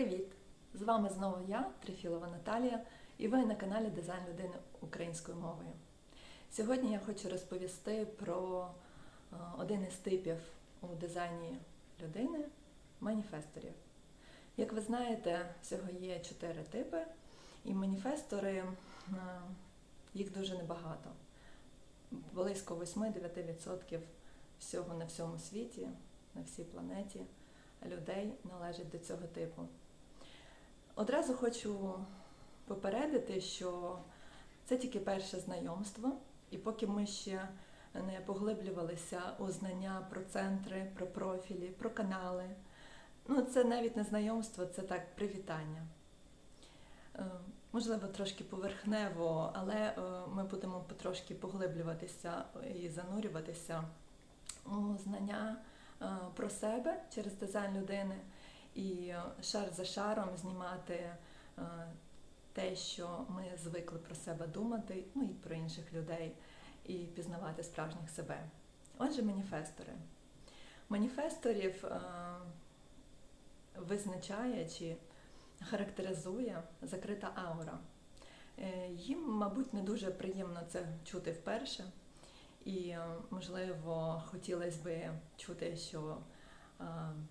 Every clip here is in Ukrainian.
Привіт! З вами знову я, Трифілова Наталія, і ви на каналі Дизайн людини українською мовою. Сьогодні я хочу розповісти про е, один із типів у дизайні людини маніфесторів. Як ви знаєте, всього є чотири типи, і маніфестори е, їх дуже небагато. Близько 8-9% всього на всьому світі, на всій планеті людей належать до цього типу. Одразу хочу попередити, що це тільки перше знайомство, і поки ми ще не поглиблювалися у знання про центри, про профілі, про канали. Ну, це навіть не знайомство, це так привітання. Е, Можливо, трошки поверхнево, але е, ми будемо потрошки поглиблюватися і занурюватися у знання е, про себе через дизайн людини і е, шар за шаром знімати е, те, що ми звикли про себе думати, ну і про інших людей, і пізнавати справжніх себе. Отже, маніфестори. Маніфесторів е, визначає чи характеризує закрита аура. Їм, мабуть, не дуже приємно це чути вперше. І, можливо, хотілося би чути, що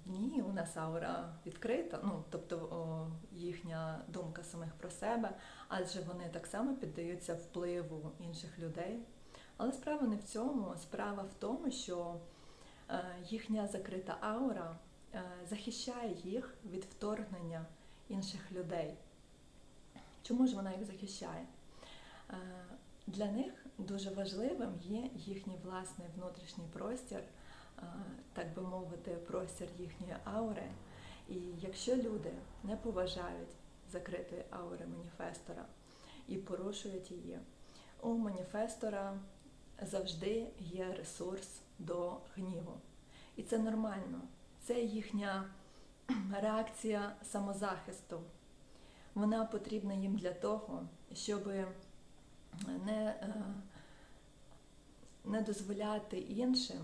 ні, у нас аура відкрита, ну тобто їхня думка самих про себе, адже вони так само піддаються впливу інших людей. Але справа не в цьому, справа в тому, що е, їхня закрита аура е, захищає їх від вторгнення інших людей. Чому ж вона їх захищає? Е, Для них дуже важливим є їхній власний внутрішній простір, так би мовити, простір їхньої аури. І якщо люди не поважають закритої аури маніфестора і порушують її, у маніфестора завжди є ресурс до гніву. І це нормально. Це їхня реакція самозахисту. Вона потрібна їм для того, щоб не, е, не дозволяти іншим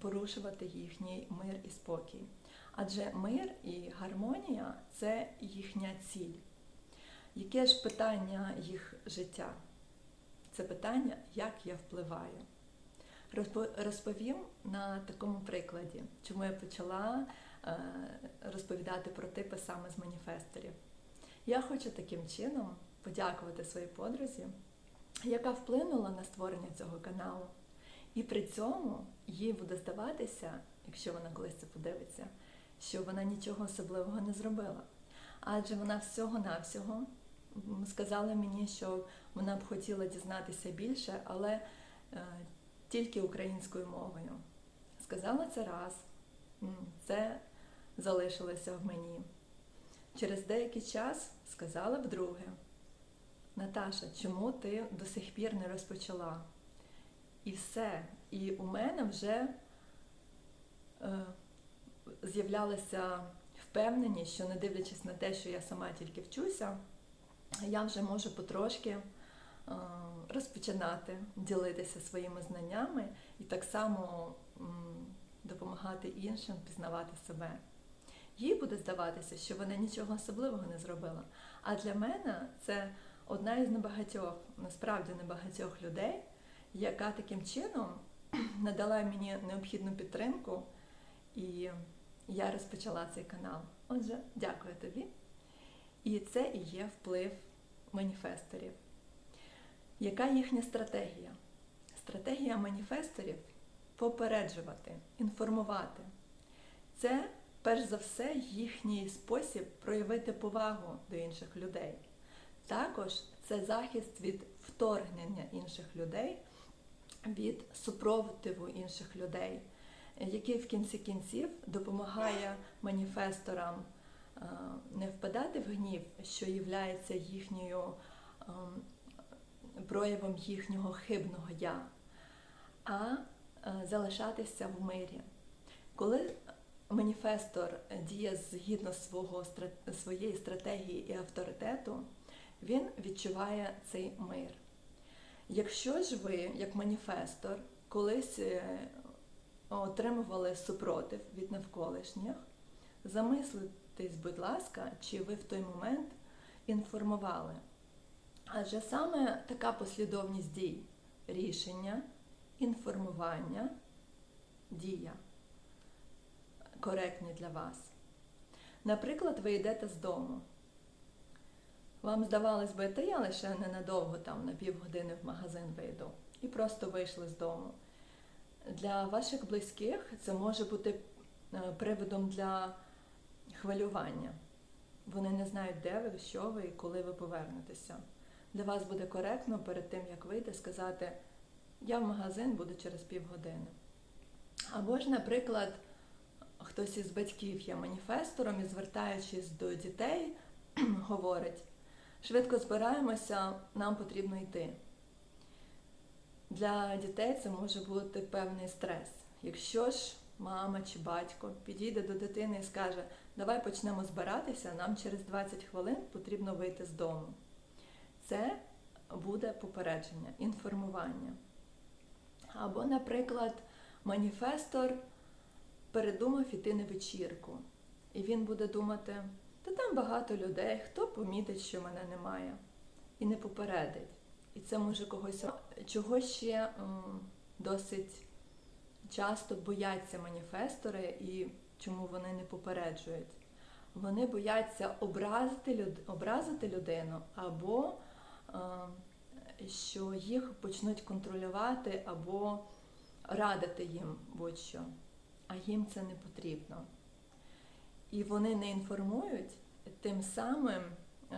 порушувати їхній мир і спокій. Адже мир і гармонія це їхня ціль. Яке ж питання їх життя? Це питання, як я впливаю. Розпо- Розповім на такому прикладі, чому я почала е, розповідати про типи саме з маніфесторів. Я хочу таким чином подякувати своїй подрузі, яка вплинула на створення цього каналу. І при цьому їй буде здаватися, якщо вона колись це подивиться, що вона нічого особливого не зробила. Адже вона всього-навсього сказала мені, що вона б хотіла дізнатися більше, але е, тільки українською мовою. Сказала це раз, це залишилося в мені. Через деякий час сказала вдруге, Наташа, чому ти до сих пір не розпочала? І все. І у мене вже е, з'являлася впевненість, що не дивлячись на те, що я сама тільки вчуся, я вже можу потрошки е, розпочинати ділитися своїми знаннями і так само допомагати іншим пізнавати себе. Їй буде здаватися, що вона нічого особливого не зробила. А для мене це одна із небагатьох, насправді небагатьох людей, яка таким чином надала мені необхідну підтримку, і я розпочала цей канал. Отже, дякую тобі. І це і є вплив маніфесторів. Яка їхня стратегія? Стратегія маніфесторів попереджувати, інформувати. Це перш за все їхній спосіб проявити повагу до інших людей. Також це захист від вторгнення інших людей, від супротиву інших людей, який в кінці кінців допомагає маніфесторам е, не впадати в гнів, що є їхньою ем, проявом їхнього хибного я, а е, залишатися в мирі. Коли маніфестор діє згідно свого, своєї стратегії і авторитету, він відчуває цей мир. Якщо ж ви, як маніфестор, колись е, отримували супротив від навколишніх, замисли, Запитайтесь, будь ласка, чи ви в той момент інформували. Адже саме така послідовність дій рішення, інформування, дія коректні для вас. Наприклад, ви йдете з дому. Вам здавалось би, та я лише ненадовго там на півгодини в магазин вийду і просто вийшли з дому. Для ваших близьких це може бути е, приводом для хвилювання. Вони не знають, де ви, що ви і коли ви повернетеся. Для вас буде коректно перед тим, як вийти, сказати, я в магазин буду через півгодини. Або ж, наприклад, хтось із батьків є маніфестором і, звертаючись до дітей, говорить, швидко збираємося, нам потрібно йти. Для дітей це може бути певний стрес. Якщо ж мама чи батько підійде до дитини і скаже, давай почнемо збиратися, нам через 20 хвилин потрібно вийти з дому. Це буде попередження, інформування. Або, наприклад, маніфестор передумав іти на вечірку. І він буде думати, та там багато людей, хто помітить, що мене немає, і не попередить. І це може когось чого ще досить часто бояться маніфестори і чому вони не попереджують. Вони бояться образити, люд... образити людину або е, що їх почнуть контролювати або радити їм будь-що, а їм це не потрібно. І вони не інформують, тим самим, е,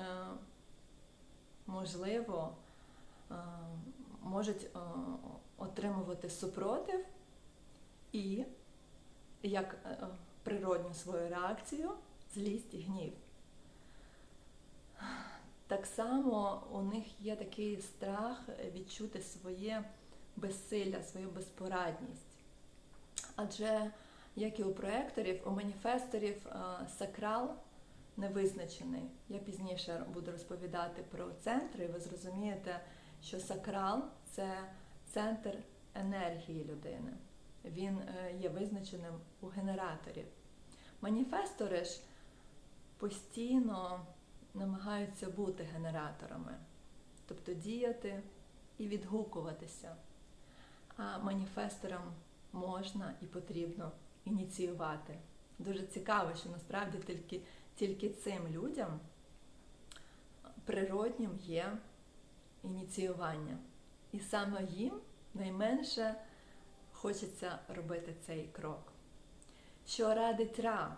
можливо, е, можуть е, отримувати супротив і як природню свою реакцію злість і гнів. Так само у них є такий страх відчути своє безсилля, свою безпорадність. Адже, як і у проекторів, у маніфесторів е, сакрал не визначений. Я пізніше буду розповідати про центри, і ви зрозумієте, що сакрал це центр енергії людини. Він е, є визначеним у генераторів. Маніфестори ж постійно намагаються бути генераторами, тобто діяти і відгукуватися. А маніфесторам можна і потрібно ініціювати. Дуже цікаво, що насправді тільки, тільки цим людям природнім є ініціювання. І саме їм найменше хочеться робити цей крок. Що радить Ра,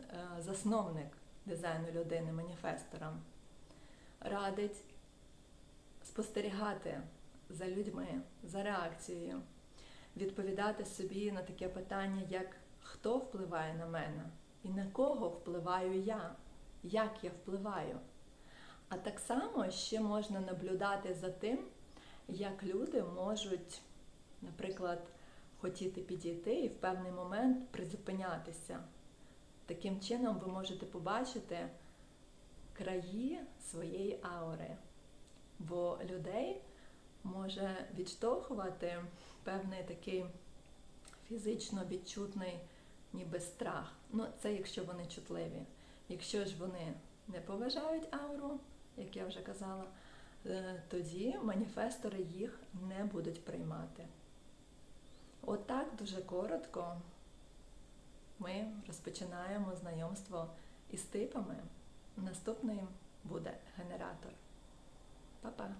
е, засновник дизайну людини маніфесторам, радить спостерігати за людьми, за реакцією, відповідати собі на таке питання, як хто впливає на мене і на кого впливаю я, як я впливаю. А так само ще можна наблюдати за тим, як люди можуть, наприклад, хотіти підійти і в певний момент призупинятися. Таким чином ви можете побачити краї своєї аури, бо людей може відштовхувати певний такий фізично відчутний ніби страх. Ну, це якщо вони чутливі. Якщо ж вони не поважають ауру, як я вже казала, е, тоді маніфестори їх не будуть приймати. Отак От дуже коротко ми розпочинаємо знайомство із типами. Наступним буде генератор. Па-па!